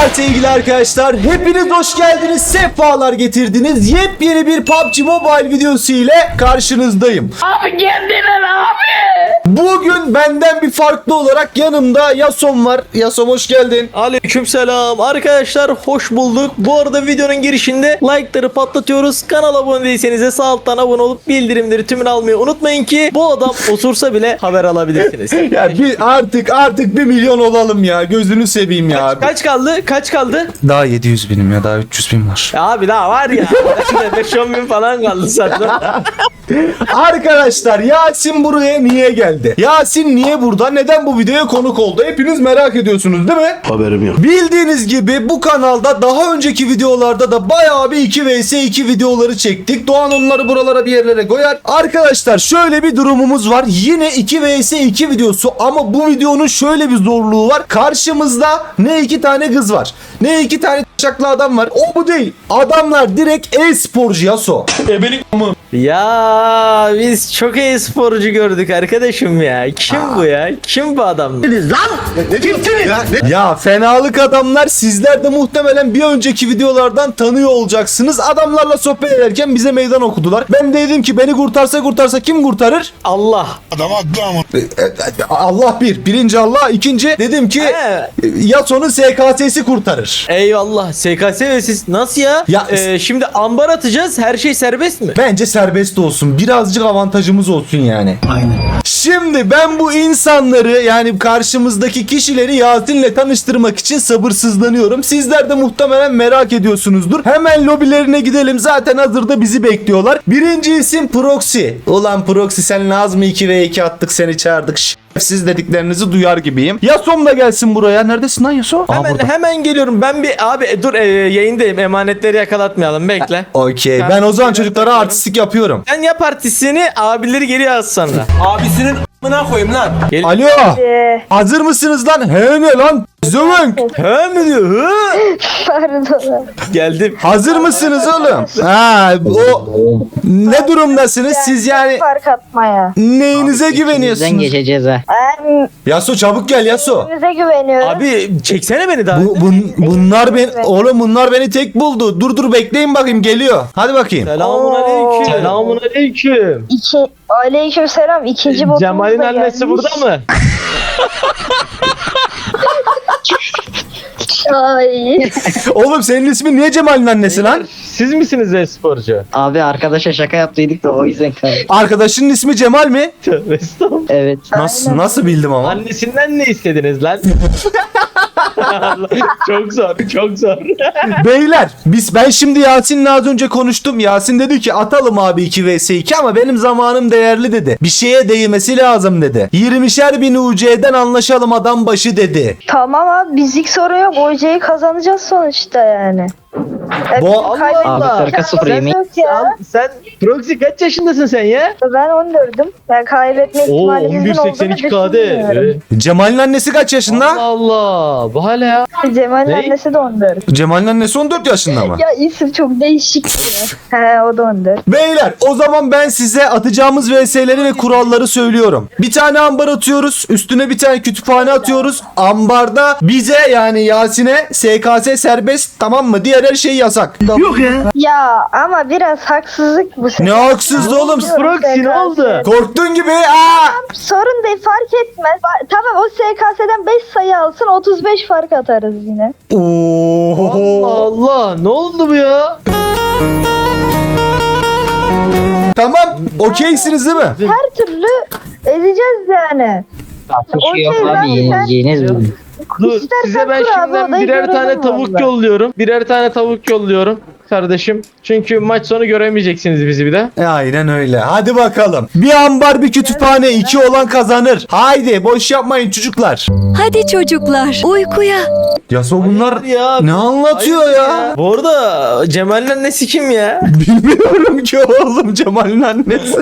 Merhabalar sevgili arkadaşlar. Hepiniz hoş geldiniz. Sefalar getirdiniz. Yepyeni bir PUBG Mobile videosu ile karşınızdayım. Abi kendiler abi. Bugün benden bir farklı olarak yanımda Yasom var. Yasom hoş geldin. Aleykümselam arkadaşlar hoş bulduk. Bu arada videonun girişinde like'ları patlatıyoruz. Kanala abone değilseniz de sağ alttan abone olup bildirimleri tümünü almayı unutmayın ki bu adam osursa bile haber alabilirsiniz. Ya bir artık artık bir milyon olalım ya. Gözünü seveyim ya. Kaç kaldı? Kaç kaldı? Daha 700 binim ya daha 300 bin var. Ya abi daha var ya. 5-10 bin falan kaldı zaten. Arkadaşlar Yasin buraya niye geldi? Yasin niye burada? Neden bu videoya konuk oldu? Hepiniz merak ediyorsunuz değil mi? Haberim yok. Bildiğiniz gibi bu kanalda daha önceki videolarda da bayağı bir 2 vs 2 videoları çektik. Doğan onları buralara bir yerlere koyar. Arkadaşlar şöyle bir durumumuz var. Yine 2 vs 2 videosu ama bu videonun şöyle bir zorluğu var. Karşımızda ne iki tane kız var. Ne iki tane çaklı adam var. O bu değil. Adamlar direkt e-sporcu Yaso. ya biz çok iyi sporcu gördük arkadaşım ya. Kim bu ya? Kim bu adam? Ya fenalık adamlar sizler de muhtemelen bir önceki videolardan tanıyor olacaksınız. Adamlarla sohbet ederken bize meydan okudular. Ben de dedim ki beni kurtarsa kurtarsa kim kurtarır? Allah. E, e, Allah bir. Birinci Allah. ikinci dedim ki He. Yasuo'nun SKS'si kurtarır. Eyvallah. SKS ve siz nasıl ya? Ya- Ee, şimdi ambar atacağız. Her şey serbest mi? Bence serbest olsun. Birazcık avantajımız olsun yani. Aynen. Şimdi ben bu insanları yani karşımızdaki kişileri Yasin'le tanıştırmak için sabırsızlanıyorum. Sizler de muhtemelen merak ediyorsunuzdur. Hemen lobilerine gidelim. Zaten hazırda bizi bekliyorlar. Birinci isim Proxy. Ulan Proxy sen Naz mı 2 ve 2 attık seni çağırdık. Siz dediklerinizi duyar gibiyim. Yasom da gelsin buraya. Neredesin lan Yaso? Aa, Hemen burada. hemen geliyorum. Ben bir abi e, dur e, yayındayım. Emanetleri yakalatmayalım. Bekle. Okey. Ben o zaman çocuklara artistik yapıyorum. Sen yap artistini abileri geri az sonra. Abisinin amına koyayım lan. Alo. Hazır mısınız lan? He ne lan? Zövünk. He mi diyor? Hı? Pardon. Geldim. Hazır mısınız oğlum? Ha, o ne durumdasınız siz yani Fark atmaya. neyinize Bizden güveniyorsunuz? geçeceğiz ha. Ben Yaso çabuk gel Yaso. size güveniyorum. Abi çeksene beni daha. Bu, bun- bunlar ben oğlum bunlar beni tek buldu. Dur dur bekleyin bakayım geliyor. Hadi bakayım. Selamun aleyküm. Selamun aleyküm. İki, aleyküm selam. İkinci botumuz Cemal'in da annesi gelmiş. burada mı? Ay. Oğlum senin ismin niye Cemal'in annesi lan? Siz misiniz e-sporcu? Abi arkadaşa şaka yaptıydık da o yüzden kaldı. Arkadaşının ismi Cemal mi? Tövbe estağfurullah. Evet. Nasıl nasıl bildim ama? Annesinden ne istediniz lan? çok zor, çok zor. Beyler biz ben şimdi Yasin'le az önce konuştum. Yasin dedi ki atalım abi 2 vs 2 ama benim zamanım değerli dedi. Bir şeye değmesi lazım dedi. 20'şer bin UC'den anlaşalım adam başı dedi. tamam abi bizlik sorun yok. Oyceyi kazanacağız sonuçta yani. E, Bu- bizim Allah. Abi sıfır yemeği. ya. Sen Proxy kaç yaşındasın sen ya? Ben 14'üm. Ben kaybetme Oo ihtimalimizin olduğunu 1182 KD. düşünmüyorum. Cemal'in annesi kaç yaşında? Allah Allah. Bu hala ya. Cemal'in Ne? annesi de 14. Cemal'in annesi 14 yaşında mı? Ya isim çok değişik. He o da 14. Beyler o zaman ben size atacağımız VS'leri ve kuralları söylüyorum. Bir tane ambar atıyoruz. Üstüne bir tane kütüphane atıyoruz. Ambarda bize yani Yasin'e SKS serbest tamam mı? Diğer her şey yasak. Ya ama biraz haksızlık bu. Ne haksızlığı oğlum? Proxy ne oldu? Korktun gibi. Aa! Sorun değil fark etmez. Ba- Tamam o SKS'den 5 sayı alsın 35 fark atarız yine. Allah Oo. Allah. Ne oldu bu ya? Tamam. Okeysiniz değil mi? Her türlü ezeceğiz yani. Bir şey yok Okey, abi yeneceğiniz bu. Dur İstersen size ben kur abi, şimdiden odayı birer tane görelim tavuk vallahi. yolluyorum. Birer tane tavuk yolluyorum kardeşim. Çünkü maç sonu göremeyeceksiniz bizi bir de. E, Aynen öyle. Hadi bakalım. Bir ambar bir kütüphane. iki olan kazanır. Haydi boş yapmayın çocuklar. Hadi çocuklar uykuya. Yaso bunlar ya. ne anlatıyor ya? Bu arada Cemal'in annesi kim ya? Bilmiyorum ki oğlum Cemal'in annesi.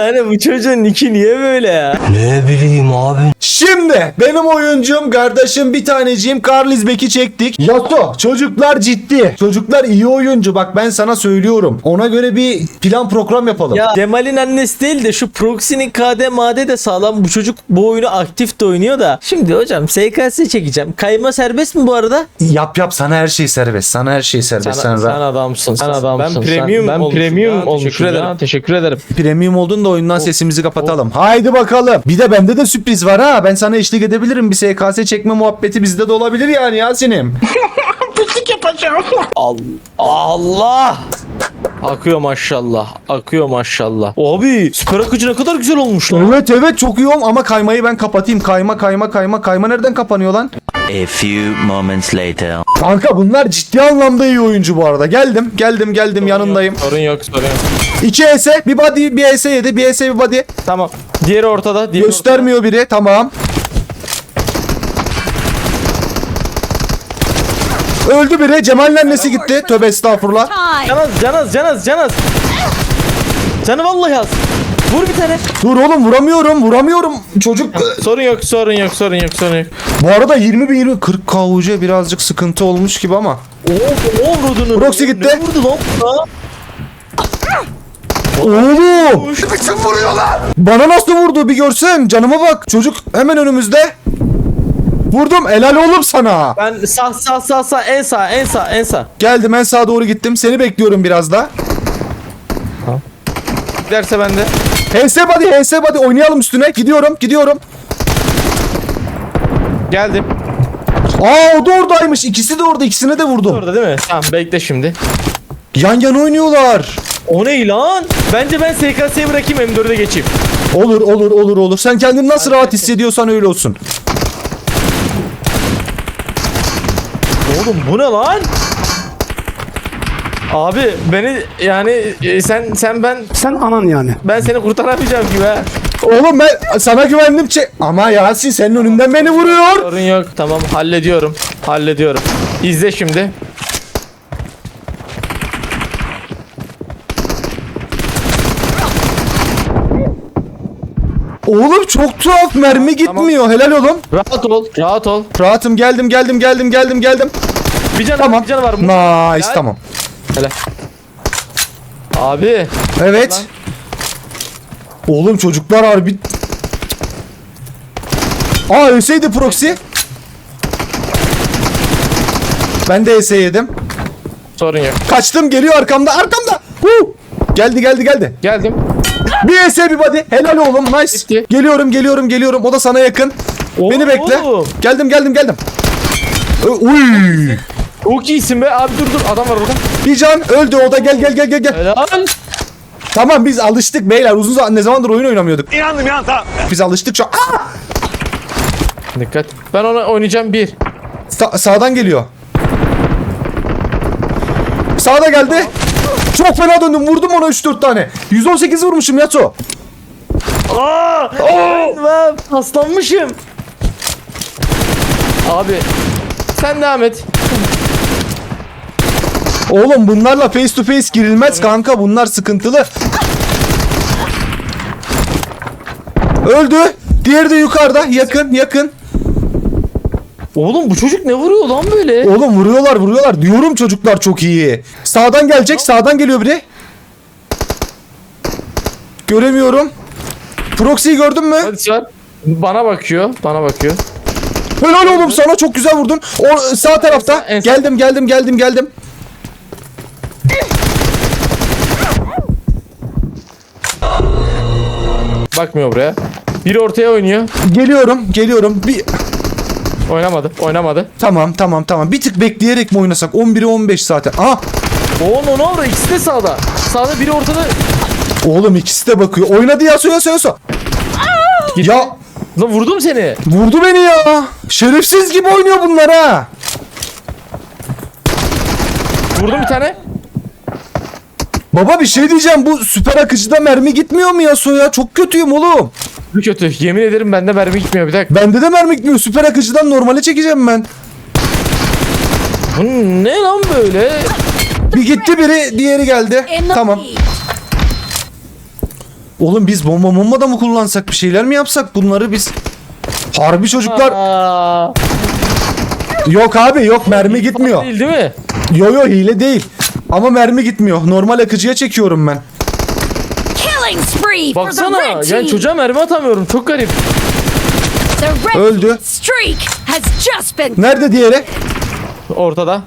yani bu çocuğun niki niye böyle ya? Ne bileyim abi. Şimdi benim oyuncum kardeşim bir taneciğim Karl İzbek'i çektik. Yato çocuklar ciddi. Çocuklar iyi oyuncu bak ben sana söylüyorum. Ona göre bir plan program yapalım. Ya Cemal'in annesi değil de şu Proxy'nin KD made de sağlam. Bu çocuk bu oyunu aktif de oynuyor da. Şimdi hocam SKS çekeceğim. Kayma serbest mi bu arada? Yap yap sana her şey serbest. Sana her şey serbest. Sen, sen rahat- adamsın. Sen adamsın. Ben premium ben olmuşum premium ya, olmuşum. teşekkür ederim. ya. Teşekkür ederim. Premium oldun da oyundan sesimizi kapatalım. Haydi bakalım. Bir de bende de sürpriz var ha. Ben sana eşlik edebilirim. Bir SKS çekme muhabbeti bizde de olabilir yani Yasin'im. Allah! Akıyor maşallah. Akıyor maşallah. Abi süper akıcı ne kadar güzel olmuş lan. evet evet çok iyi ol ama kaymayı ben kapatayım. Kayma kayma kayma kayma nereden kapanıyor lan? A few moments later. Kanka bunlar ciddi anlamda iyi oyuncu bu arada. Geldim geldim geldim yanındayım. Sorun yok sorun yok. 2 ES bir body bir ES yedi bir ES bir body. Tamam. Diğeri ortada. Diğeri Göstermiyor biri tamam. Öldü biri. Cemal'in annesi gitti. Tövbe estağfurullah. ortada. Canaz canaz canaz canaz. Canı vallahi az. Vur bir tane. Dur oğlum vuramıyorum vuramıyorum. Çocuk Sorun yok sorun yok sorun yok sorun yok. Bu arada 20 bin 20 40 KUC birazcık sıkıntı olmuş gibi ama. Oo, oo vurdun. Proxy gitti. Ne vurdu lan? bu? Oğlum! Biçim vuruyorlar. Bana nasıl vurdu bir görsen. Canıma bak. Çocuk hemen önümüzde. Vurdum. Helal oğlum sana. Ben sağ sağ sağ sağ en sağ en sağ en sağ. Geldim en sağa doğru gittim. Seni bekliyorum biraz da. Derse bende. HS body, HS body oynayalım üstüne. Gidiyorum, gidiyorum. Geldim. Aa o da oradaymış. İkisi de orada. İkisine de vurdum. Orada değil mi? Tamam bekle şimdi. Yan yana oynuyorlar. O ne lan? Bence ben SKS'yi bırakayım M4'e geçeyim. Olur, olur, olur, olur. Sen kendini nasıl rahat hissediyorsan öyle olsun. Oğlum bu ne lan? Abi beni yani e, sen sen ben Sen anan yani. ben seni kurtaramayacağım gibi ha. Oğlum ben sana güvendim çek. Ama Yasin senin önünden beni vuruyor. Sorun yok. Tamam hallediyorum. Hallediyorum. İzle şimdi. Oğlum çok tuhaf mermi gitmiyor. Helal oğlum. Rahat ol. Rahat ol. Rahatım geldim geldim geldim geldim geldim. Bir canı Tamam. Bir canı var. Nice Helal. tamam. Abi. Evet. Oğlum çocuklar harbi. Aa ölseydi proxy. Ben de ES yedim. Sorun yok. Kaçtım geliyor arkamda arkamda. Huu. Geldi geldi geldi. Geldim. Bir ES bir body. Helal oğlum nice. Bitti. Geliyorum geliyorum geliyorum. O da sana yakın. Beni bekle. Geldim geldim geldim. Uy. Çok iyisin be. Abi dur dur. Adam var orada. Bir can öldü o da gel gel gel gel gel. Helal. Tamam biz alıştık beyler. Uzun zaman ne zamandır oyun oynamıyorduk. İnandım ya tamam. Biz alıştık şu. Aa! Dikkat. Ben ona oynayacağım bir. Sa- sağdan geliyor. Sağda geldi. Çok fena döndüm. Vurdum ona 3-4 tane. 118 vurmuşum Yato. Ben paslanmışım. Abi. Sen devam et. Oğlum bunlarla face to face girilmez kanka. Bunlar sıkıntılı. Öldü. Diğeri de yukarıda. Yakın yakın. Oğlum bu çocuk ne vuruyor lan böyle? Oğlum vuruyorlar vuruyorlar. Diyorum çocuklar çok iyi. Sağdan gelecek. Sağdan geliyor biri. Göremiyorum. Proxy'yi gördün mü? Hadi var. Bana bakıyor. Bana bakıyor. Helal oğlum sana çok güzel vurdun. O sağ tarafta. Geldim geldim geldim geldim. Bakmıyor buraya. Biri ortaya oynuyor. Geliyorum geliyorum. Bir Oynamadı. Oynamadı. tamam tamam tamam. Bir tık bekleyerek mi oynasak? 11'e 15 zaten. Aha Oo no no ikisi de sağda. Sağda biri ortada. oğlum ikisi de bakıyor. Oynadı ya söyle söyle söyle. Ya Lan vurdum seni. vurdu beni ya. Şerefsiz gibi oynuyor bunlar ha. Vurdum bir tane. Baba bir şey diyeceğim. Bu süper akıcıda mermi gitmiyor mu ya soya? Çok kötüyüm oğlum. Bu kötü. Yemin ederim bende mermi gitmiyor bir dakika. Bende de mermi gitmiyor. Süper akıcıdan normale çekeceğim ben. Bu ne lan böyle? Bir gitti biri, diğeri geldi. Tamam. Oğlum biz bomba bomba da mı kullansak bir şeyler mi yapsak bunları biz Harbi çocuklar. Aa, Yok abi yok mermi gitmiyor. değil değil mi? Yo yo hile değil. Ama mermi gitmiyor. Normal akıcıya çekiyorum ben. Baksana yani çocuğa mermi atamıyorum çok garip. Öldü. team's streak has just been Nerede diğeri? Ortada.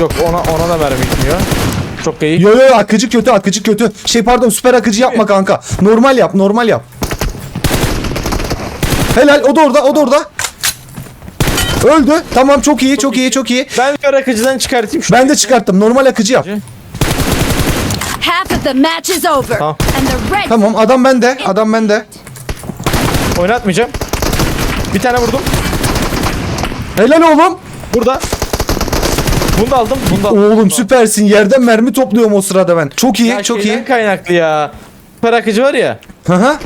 Yok ona ona da mermi gitmiyor. Çok iyi. Yo yo akıcı kötü akıcı kötü. Şey pardon süper akıcı yapma kanka. Normal yap normal yap. Helal o da orada o da orada. Öldü. Tamam çok iyi çok iyi çok iyi. Ben bir akıcıdan çıkartayım şu. Ben de çıkarttım. Normal akıcı yap. half of the match is over, Tamam. and the red Tamam adam bende. Adam bende. Oynatmayacağım. Bir tane vurdum. Helal oğlum. Burada. Bunu da aldım. Bunu da aldım. Oğlum süpersin. Yerden mermi topluyorum o sırada ben. Çok iyi Ya çok şeyden iyi. kaynaklı ya. Süper akıcı var ya. Hı hı.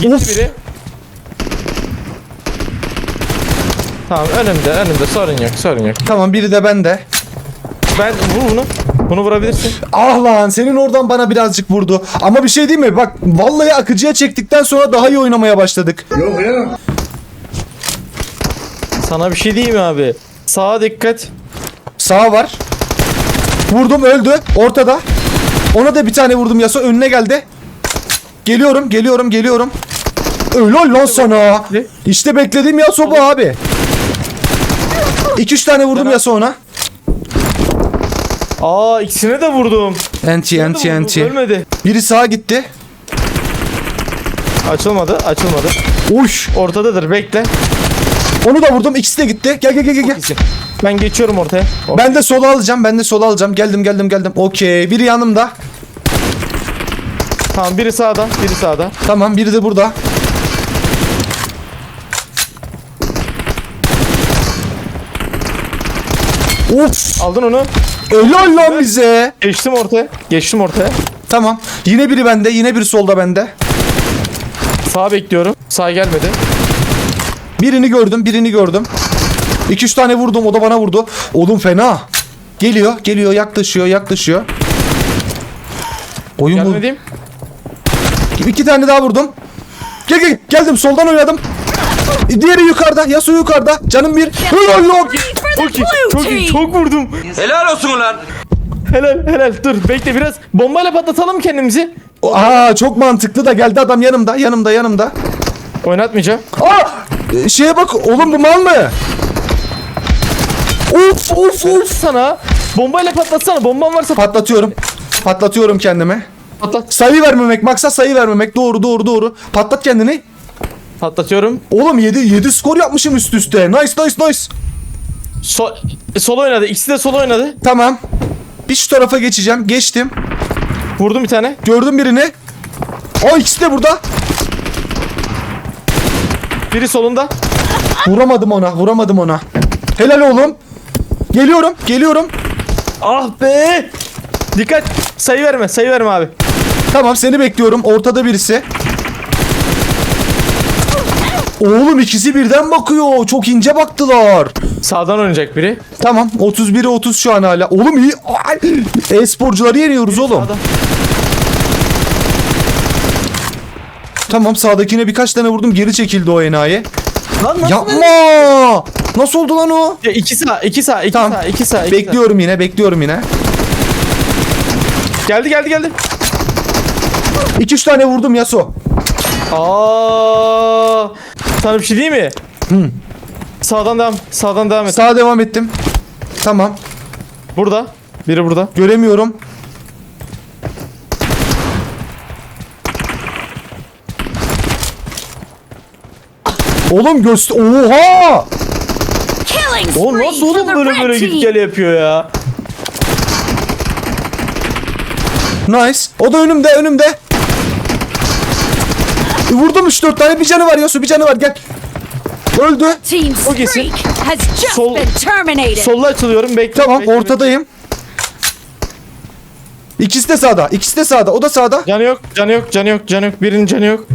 Gitti Of. biri. Tamam önümde önümde sorun yok sorun yok. Tamam biri de bende. Ben vur bunu. Bunu vurabilirsin. Ah lan senin oradan bana birazcık vurdu. Ama bir şey değil mi? Bak vallahi akıcıya çektikten sonra daha iyi oynamaya başladık. Sana bir şey diyeyim mi abi? Sağa dikkat. Sağa var. Vurdum öldü. Ortada. Ona da bir tane vurdum Yasuo önüne geldi. Geliyorum geliyorum geliyorum. Öyle lan sana. İşte beklediğim Yasuo bu abi. 2-3 tane vurdum Yasuo ona. Aa ikisine de vurdum. Enti enti enti. Ölmedi. Biri sağa gitti. Açılmadı açılmadı. Uş. Ortadadır bekle. Onu da vurdum. İkisi de gitti. Gel gel gel gel. gel. Ben geçiyorum ortaya. Hop. Ben de sola alacağım. Ben de sola alacağım. Geldim geldim geldim. Okey. Biri yanımda. Tamam biri sağda biri sağda. Tamam biri de burada. Of. Aldın onu. Helal lan bize. Geçtim ortaya. Geçtim ortaya. Tamam. Yine biri bende. Yine biri solda bende. Sağ bekliyorum. Sağ gelmedi. Birini gördüm. Birini gördüm. 2-3 tane vurdum. O da bana vurdu. Oğlum fena. Geliyor. Geliyor. Yaklaşıyor. Yaklaşıyor. Oyun bu. Gelmediğim. İki tane daha vurdum. Gel gel. Geldim. Soldan oynadım. Diğeri yukarıda. Yasuo yukarıda. Canım bir. Helal lan. Çok iyi. Çok iyi. Çok vurdum. Helal olsun ulan. Helal helal. Dur bekle biraz. Bombayla patlatalım kendimizi. Aa çok mantıklı da geldi adam yanımda. Yanımda yanımda. Oynatmayacağım. Aa! e, Şeye bak oğlum bu mal mı? Uf uf uf. Sana bombayla patlatsana. Bomban varsa Patlatıyorum. Patlatıyorum kendime. patlat. Sayı vermemek, maksat sayı vermemek. Doğru doğru doğru. Patlat kendini. Patlatıyorum. Oğlum 7 7 skor yapmışım üst üste. Nice nice nice. Sol, sol oynadı. İkisi de sol oynadı. Tamam. Bir şu tarafa geçeceğim. Geçtim. Vurdum bir tane. Gördüm birini. Aa ikisi de burada. Biri solunda. Vuramadım ona. Vuramadım ona. Helal oğlum. Geliyorum. Geliyorum. Ah be. Dikkat. Sayı verme. Sayı verme abi. Tamam seni bekliyorum. Ortada birisi. Oğlum ikisi birden bakıyor. Çok ince baktılar. Sağdan oynayacak biri. Tamam 31'e 30 şu an hala. Oğlum iyi. E-sporcuları yeniyoruz oğlum. Tamam sağdakine birkaç tane vurdum. Geri çekildi o enayi. Lan nasıl Yapma. Nasıl oldu lan o? Ya iki sağ, iki sağ, iki Tamam. sağ, iki sağ. iki Bekliyorum yine. Bekliyorum yine. sağ. Geldi, geldi, geldi. 2-3 tane vurdum Yaso. Aa! Sana bir şey diyeyim mi? Sağdan devam, sağdan devam et. Sağa devam ettim. Tamam. Burada. Biri burada. Göremiyorum. Oğlum göster... Oha! Killing O spree nasıl oğlum böyle böyle team. git gel yapıyor ya? Nice. O da önümde önümde. E, Vurdum 3-4 tane bir canı var Yasu bir canı var gel. Öldü. O gitsin. Sol-. Solla açılıyorum. Bekle. Tamam bekle. ortadayım. İkisi de sağda. ikisi de sağda. O da sağda. Canı yok, canı yok, canı yok, canı yok. Birinin canı yok.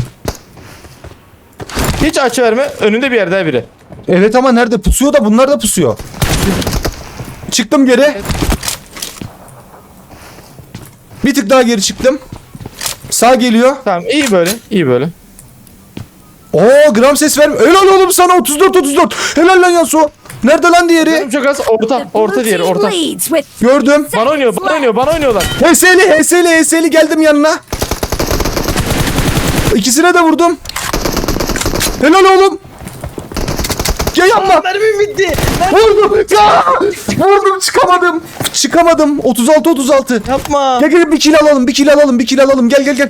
Hiç açı verme. Önünde bir yerde biri. Evet ama nerede? Pusuyor da bunlar da pusuyor. Çıktım geri. Bir tık daha geri çıktım. Sağ geliyor. Tamam iyi böyle, iyi böyle. Oo gram ses verme. Helal oğlum sana 34 34. Helal lan Yaso. Nerede lan diğeri? Çok az. Orta. Orta diğeri. Orta. Gördüm. Bana oynuyor. Bana oynuyor. Bana oynuyorlar. HS'li HS'li HS'li geldim yanına. İkisine de vurdum. Helal oğlum. Ya yapma. Mermim bitti. Vurdum. Ya! Vurdum çıkamadım. Çıkamadım. 36 36. Yapma. Gel gel bir kill alalım. Bir kill alalım. Bir kill alalım. Gel gel gel.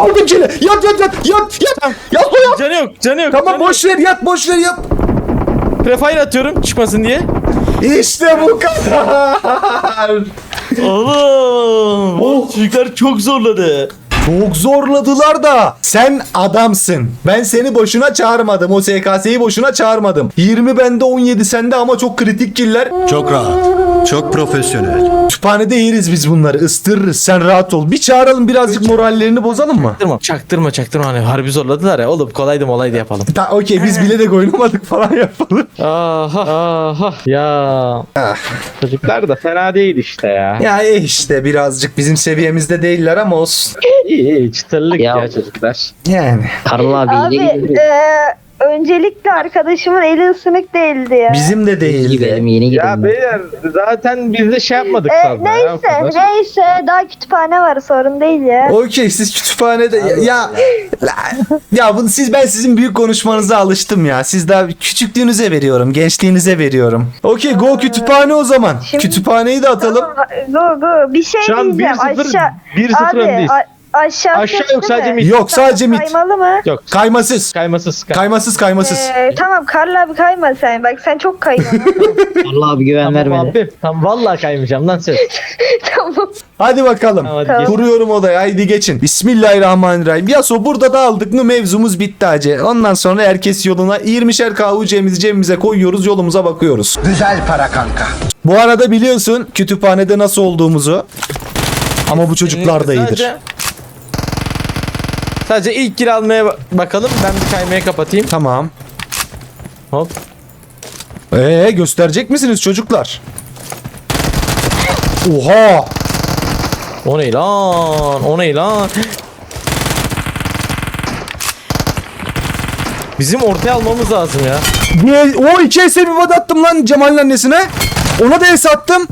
Aldım kill'i. Yat yat yat. Yat yat. Yat o yat. Canı yok. Canı yok. Tamam canı boş ver yat boş ver yat. Prefire atıyorum çıkmasın diye. İşte bu kadar. Oğlum. Oh. Çocuklar çok zorladı. Çok zorladılar da sen adamsın. Ben seni boşuna çağırmadım. O SKS'yi boşuna çağırmadım. 20 bende 17 sende ama çok kritik killer. Çok rahat. Çok profesyonel. Kütüphanede yeriz biz bunları. ıstırırız. Sen rahat ol. Bir çağıralım birazcık morallerini bozalım mı? Çaktırma. Çaktırma çaktırma. Hani harbi zorladılar ya. Oğlum kolaydı molaydı yapalım. Ta, okey biz bile de oynamadık falan yapalım. Aha aha. Ya. Çocuklar da fena değil işte ya. Ya eh işte birazcık bizim seviyemizde değiller ama olsun. İyi iyi çıtırlık ya, Ya. çocuklar. Yani Karl abi, Abi öncelikle arkadaşımın eli ısınık değildi ya. bizim de değildi. yeni Ya girdim. ben. beyler zaten biz de şey yapmadık E, fazla ya. o neyse kadar. neyse daha kütüphane var sorun değil ya. Okey siz kütüphanede ya ya, ya bunu siz ben sizin büyük konuşmanıza alıştım ya. Siz daha küçüklüğünüze veriyorum, gençliğinize veriyorum. Okey go kütüphane o zaman. Şimdi- Kütüphaneyi de atalım. Tamam, Go go bir şey Şu an diyeceğim 1-0 aşağı. 1-0 Abi öndeyiz. a- aşağı Aşağı yok sadece mi? mid. Yok sadece mit. Kaymalı mı? Yok. Kaymasız. Kaymasız. Kay- Kaymasız kaymasız. Ee, tamam Karl abi kayma sen. Bak sen çok kayıyorsun. Karl abi güven Tamam vermedi. abi. Tamam vallahi kaymayacağım lan söz. tamam. Hadi bakalım. Tamam, hadi Tamam. geç. Kuruyorum odayı haydi geçin. Bismillahirrahmanirrahim. Yaso burada da aldık mı mevzumuz bitti hacı. Ondan sonra herkes yoluna 20'şer kahvucemizi cebimize koyuyoruz yolumuza bakıyoruz. Güzel para kanka. Bu arada biliyorsun kütüphanede nasıl olduğumuzu. Ama bu çocuklar da iyidir. Sadece, sadece ilk kill almaya ba- bakalım. Ben bir kaymayı kapatayım. Tamam. Hop. Ee gösterecek misiniz çocuklar? Oha! O ne lan? O ne lan? Bizim ortaya almamız lazım ya. Niye? O iki ese bir vad attım lan Cemal'in annesine. Ona da es attım.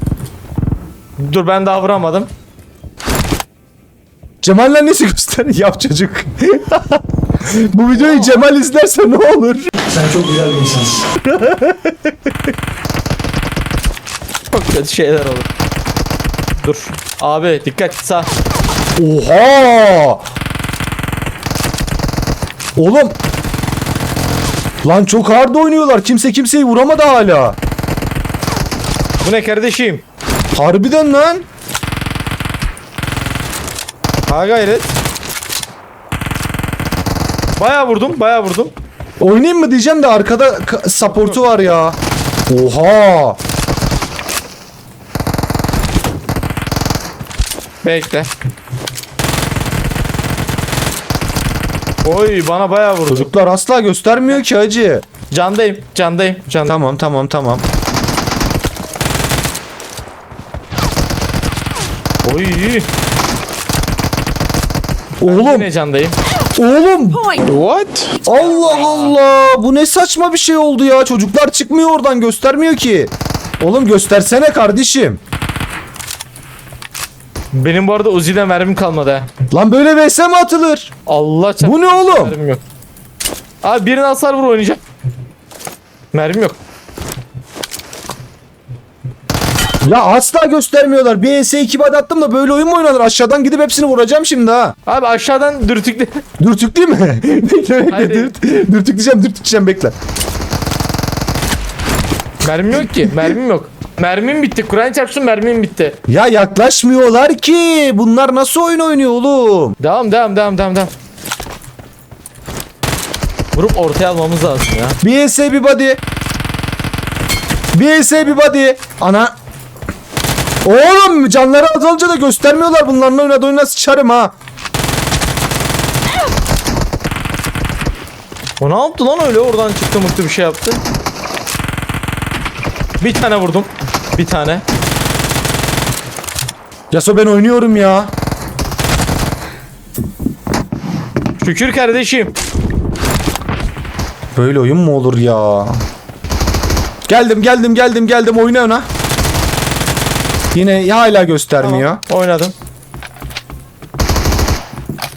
Dur ben daha vuramadım. Cemal'in annesi göster. Yap çocuk. Bu videoyu Cemal izlerse ne olur? Çok kötü şeyler olur. Dur. Abi dikkat sağ. Oha! Oğlum. Lan çok hard oynuyorlar. Kimse kimseyi vuramadı hala. Bu ne kardeşim? Harbiden lan. Ha gayret. Bayağı vurdum, bayağı vurdum. Oynayayım mı diyeceğim de arkada ka- supportu var ya. Oha! Bekle. Oy bana bayağı vurdu. Çocuklar asla göstermiyor ki hacı. Candayım, candayım, candayım. Tamam tamam tamam. Oy. Oğlum, Yine candayım. oğlum. What? Allah Allah. Bu ne saçma bir şey oldu ya. Çocuklar çıkmıyor oradan göstermiyor ki. Oğlum göstersene kardeşim. Benim bu arada Uzi'den mermim kalmadı ha. Lan böyle vs mi atılır? Allah çarpsın. Bu ne oğlum? Mermim yok. Abi birine hasar vur oynayacağım. Mermim yok. Ya asla göstermiyorlar. Bir ES2 bad attım da böyle oyun mu oynanır? Aşağıdan gidip hepsini vuracağım şimdi ha. Abi aşağıdan dürtükle. Dürtük değil mi? bekle bekle. Hayır. Dürt, dürtükleyeceğim dürtükleyeceğim bekle. mermim yok ki. Mermim yok. Mermim bitti. Kur'an çarpsın mermim bitti. Ya yaklaşmıyorlar ki. Bunlar nasıl oyun oynuyor oğlum? Devam devam devam devam devam. Vurup ortaya almamız lazım ya. Bir ES bir body. Bir ES bir body. Ana. Oğlum canları azalınca da göstermiyorlar bunlarla oynadı oyuna sıçarım ha. O ne yaptı lan öyle oradan çıktı mutlu bir şey yaptı. Bir tane vurdum. Bir tane. Yaso ben oynuyorum ya. Şükür kardeşim. Böyle oyun mu olur ya? Geldim geldim geldim geldim oyna ona. Yine hala göstermiyor. Oynadım.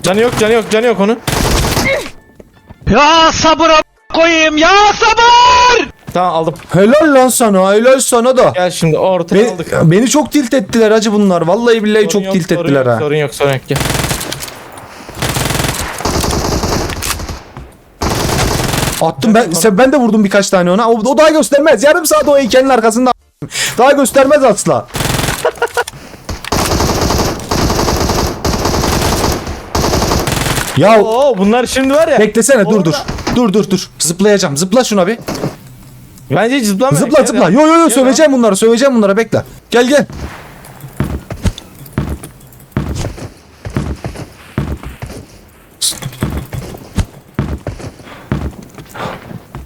Canı yok canı yok canı yok onun. Ya sabır koyayım ya sabır. Tamam aldım. Helal lan sana helal sana da. Gel şimdi ortaya Beni, aldık. beni çok tilt ettiler hacı bunlar. Vallahi billahi Sorun çok yok, tilt sorun ettiler yok, ha. Sorun yok sorun yok gel. Attım ben sen, ben de vurdum birkaç tane ona. O, o daha göstermez. Yarım saat o heykelin arkasında daha göstermez asla. Ya Oo bunlar şimdi var ya. beklesene dur dur. Dur dur dur. Zıplayacağım. Zıpla şuna bir. Bence hiç zıplama. Zıpla zıpla. Yo yo yo Gel söyleyeceğim bunları. Söyleyeceğim bunlara bekle. Gel gel.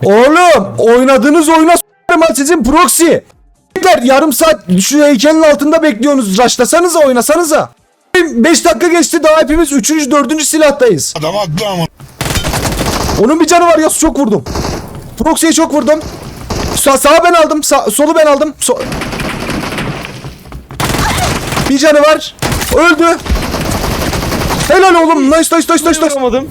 Oğlum oynadığınız oyuna s**erim ha sizin proxy. Beyler, Yarım saat şu heykelin altında bekliyorsunuz. Raşlasanıza oynasanıza. 5 dakika geçti daha hepimiz 3. 4. silahtayız. Adam haklı ama. Onun bir canı var ya çok vurdum. Proxy'ye çok vurdum. Sa sağa ben aldım. Sa solu ben aldım. So bir canı var. Öldü. Helal oğlum. Nice nice nice nice nice. Vuramadım.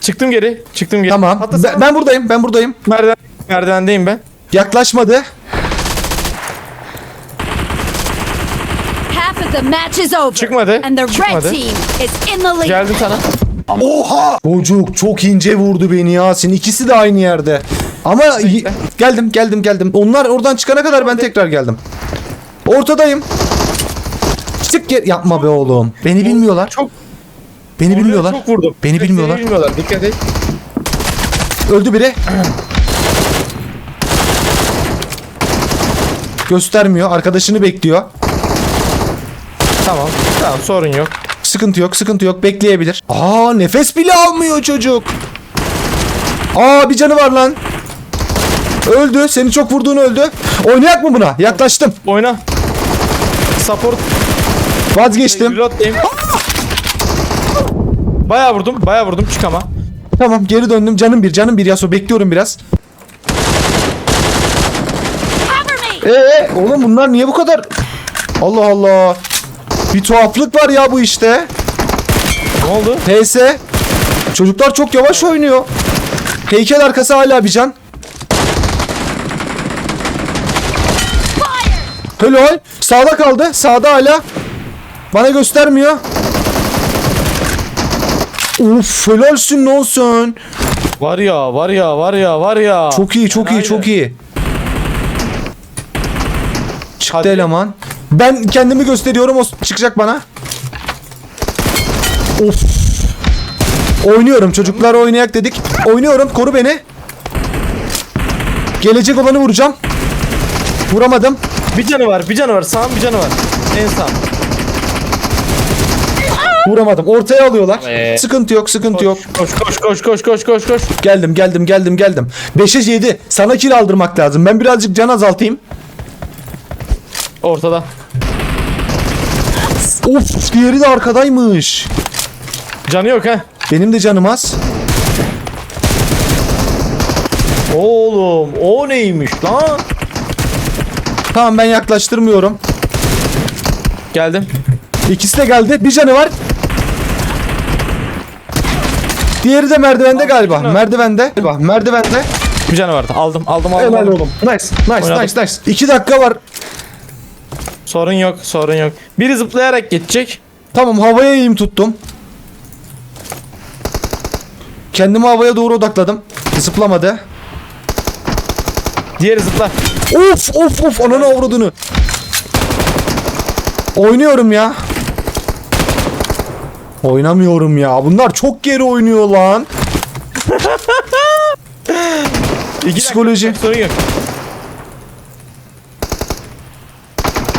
Çıktım geri. Çıktım geri. Tamam. Hatta Ben, ben buradayım. Ben buradayım. merdiven, merdivendeyim ben. Yaklaşmadı. Half of the match is over. Çıkmadı. And the red Çıkmadı. team is in the lead. Geldim sana. Oha! Çocuk çok ince vurdu beni Yasin. İkisi de aynı yerde. Ama geldim geldim geldim. Onlar oradan çıkana kadar ben tekrar geldim. Ortadayım. Çık gel. Yapma be oğlum. Beni bilmiyorlar. Çok Beni bilmiyorlar. Çok vurdum. Beni Seni bilmiyorlar. bilmiyorlar. Dikkat et. Öldü biri. Göstermiyor. Arkadaşını bekliyor. Tamam. Tamam sorun yok. Sıkıntı yok, sıkıntı yok. Bekleyebilir. Aa, nefes bile almıyor çocuk. Aa, bir canı var lan. Öldü. Seni çok vurduğunu öldü. Oynayak mı buna? Yaklaştım. Oyna. Support. Vazgeçtim. Bayağı vurdum. Bayağı vurdum. Çık ama. Tamam, geri döndüm. Canım bir, canım bir Yaso. Bekliyorum biraz. Cover me. Ee, oğlum bunlar niye bu kadar? Allah Allah. Bir tuhaflık var ya bu işte. Ne oldu? PS. Çocuklar çok yavaş oynuyor. Heykel arkası hala bir can. Helal. Sağda kaldı. Sağda hala. Bana göstermiyor. Uf helalsin lan sen. Var ya, var ya, var ya, var ya. Çok iyi çok iyi Aynen. çok iyi. Çıktı Hadi. eleman. Ben kendimi gösteriyorum o çıkacak bana. Of. Oynuyorum çocuklar oynayak dedik. Oynuyorum koru beni. Gelecek olanı vuracağım. Vuramadım. Bir canı var, bir canı var. Sağın bir canı var. En sağ. Vuramadım. Ortaya alıyorlar. Ee. Sıkıntı yok sıkıntı yok. Koş, koş, koş, koş, koş, koş, koş. Geldim geldim geldim geldim. 5'e 7. Sana kill aldırmak lazım. Ben birazcık can azaltayım. Ortada. Of diğeri de arkadaymış. Canı yok ha. Benim de canım az. Oğlum, o neymiş lan? Tamam ben yaklaştırmıyorum. Geldim. İkisi de geldi. Bir canı var. Diğeri de merdivende galiba. Merdivende. Galiba. Merdivende. Bir canı vardı. Aldım, aldım, aldım. Helal aldım. oğlum. Nice. Nice. Oynadım. Nice. Nice. İki dakika var. Sorun yok, sorun yok. Biri zıplayarak geçecek. Tamam havaya eğim tuttum. Kendimi havaya doğru odakladım. Zıplamadı. Diğeri zıplar. Of of of ananı avradını. Oynuyorum ya. Oynamıyorum ya. Bunlar çok geri oynuyor lan. Psikoloji. sorun yok.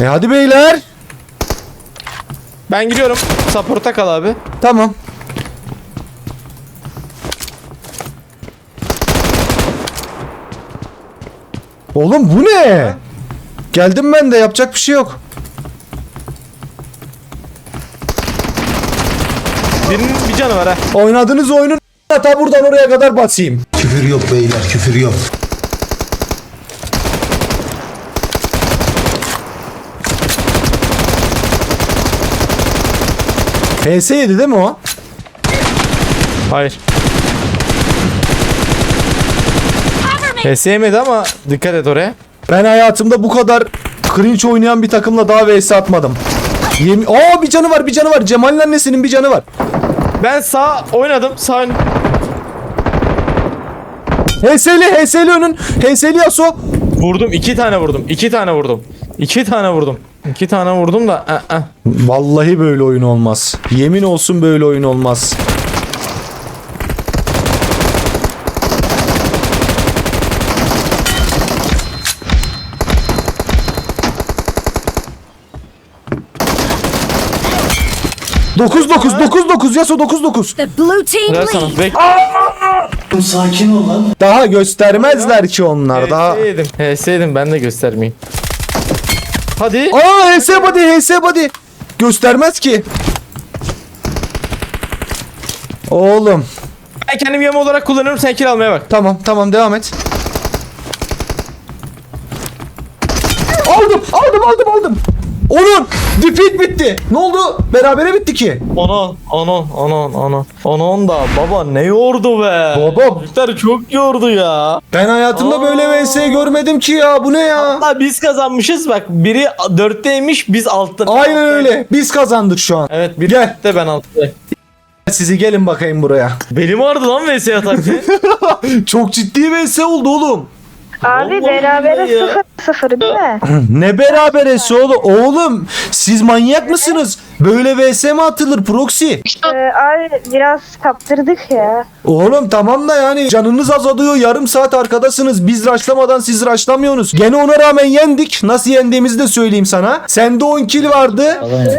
E hadi beyler. Ben gidiyorum. Support'a kal abi. Tamam. Oğlum bu ne? Geldim ben de yapacak bir şey yok. Birinin bir canı var ha. Oynadığınız oyunun ta buradan oraya kadar basayım. Küfür yok beyler küfür yok. PS yedi değil mi o? Hayır. PS yemedi ama dikkat et oraya. Ben hayatımda bu kadar cringe oynayan bir takımla daha vs atmadım. Yemin... Aa bir canı var bir canı var. Cemal'in annesinin bir canı var. Ben sağ oynadım. Sağ HS'li HS'li önün. HS'li Yaso. vurdum. iki tane vurdum. iki tane vurdum. iki tane vurdum. İki tane vurdum da. eh, eh. Vallahi böyle oyun olmaz. Yemin olsun böyle oyun olmaz. Dokuz dokuz dokuz dokuz Yaso dokuz dokuz. The blue team Ver sana. lead. Bek. Daha göstermezler ki onlar daha. HS'ydim. HS'ydim ben de göstermeyeyim. Hadi. Aa HS body HS body. Göstermez ki. Oğlum. Ben kendim yem olarak kullanıyorum. Sen kill almaya bak. Tamam tamam devam et. Aldım aldım aldım aldım. Onun defeat bitti. Ne oldu? Berabere bitti ki. Ana, ana, ana, ana. Ana da baba ne yordu be. Baba. Çocuklar çok yordu ya. Ben hayatımda böyle vs görmedim ki ya. Bu ne ya? Hatta biz kazanmışız bak. Biri dörtteymiş biz altta. Aynen öyle. Biz kazandık şu an. Evet biri Gel. de ben altta. Sizi gelin bakayım buraya. Belim ağrıdı lan VS atarken. Çok ciddi vs oldu oğlum. Abi Vallahi berabere ya. sıfır sıfır değil mi? Ne beraberesi oğlum? Oğlum siz manyak mısınız? Böyle vs mi atılır proxy? Ee, abi biraz kaptırdık ya. Oğlum tamam da yani canınız azalıyor yarım saat arkadasınız biz raşlamadan siz raşlamıyorsunuz. Gene ona rağmen yendik. Nasıl yendiğimizi de söyleyeyim sana. Sende 10 kill vardı.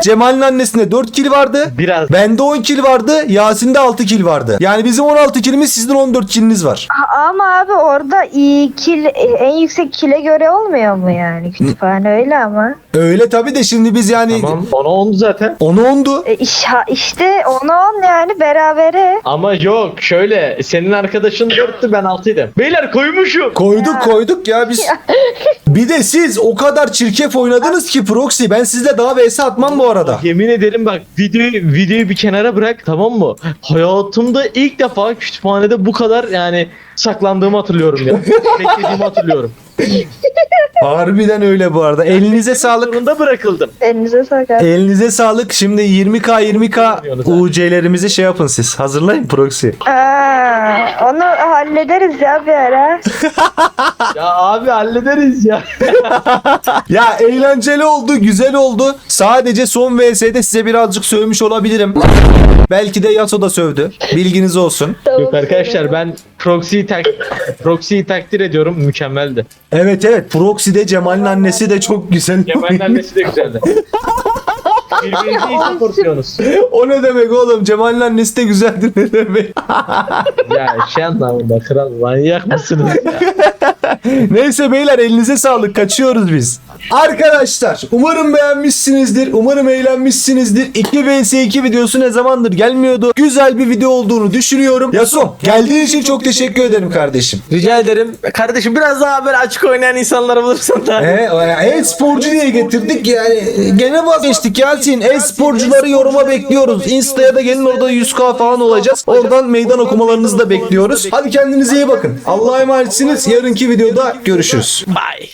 Cemal'in annesinde 4 kill vardı. Biraz. Bende 10 kill vardı. Yasin'de 6 kill vardı. Yani bizim 16 killimiz sizin 14 killiniz var. A- Ama abi orada iyi kil, en yüksek kile göre olmuyor mu yani? Kütüphane öyle ama. Öyle tabi de şimdi biz yani Tamam ona oldu zaten. Onu ondu. E, iş, işte onu on yani berabere. Ama yok şöyle senin arkadaşın dörttü ben altıydım. Beyler koymuşum. Koyduk koyduk ya biz. Bir de siz o kadar çirkef oynadınız ki proxy. Ben sizle daha vs atmam bu arada. Yemin ederim bak videoyu videoyu bir kenara bırak tamam mı? Hayatımda ilk defa kütüphanede bu kadar yani saklandığımı hatırlıyorum ya. Beklediğimi hatırlıyorum. Harbiden öyle bu arada. Elinize sağlık. Zorunda bırakıldım. Elinize sağlık. abi. Elinize sağlık. Şimdi 20k 20k UC'lerimizi şey yapın siz. Hazırlayın proxy. Aa, onu hallederiz ya bir ara. Ya abi hallederiz ya. Ya eğlenceli oldu, güzel oldu. Sadece son VS'de size birazcık sövmüş olabilirim. Belki de Yaso da sövdü. Bilginiz olsun. Yok arkadaşlar ben proxy'yi tak proxy'yi takdir ediyorum mükemmeldi. Evet evet. Proxy'de Cemal'in annesi de çok güzel. Kemal'in annesi de güzeldi. Birbirinizi supportuyorsunuz. o ne demek oğlum? Cemal'in annesi de güzeldir ne demek? Ya şey anlamında kral manyak mısınız ya? Neyse beyler elinize sağlık. Kaçıyoruz biz. Arkadaşlar umarım beğenmişsinizdir. Umarım eğlenmişsinizdir. 2 vs 2 videosu ne zamandır gelmiyordu. Güzel bir video olduğunu düşünüyorum. Yaso geldiğin için çok teşekkür ederim kardeşim. Rica ederim. Kardeşim biraz daha böyle açık oynayan insanları bulursan da. E, e-sporcu diye getirdik yani. Gene vazgeçtik Yasin. E-sporcuları yoruma bekliyoruz. Insta'ya da gelin orada 100k falan olacağız. Oradan meydan okumalarınızı da bekliyoruz. Hadi kendinize iyi bakın. Allah'a emanetsiniz. Yarınki videoda görüşürüz. Bye.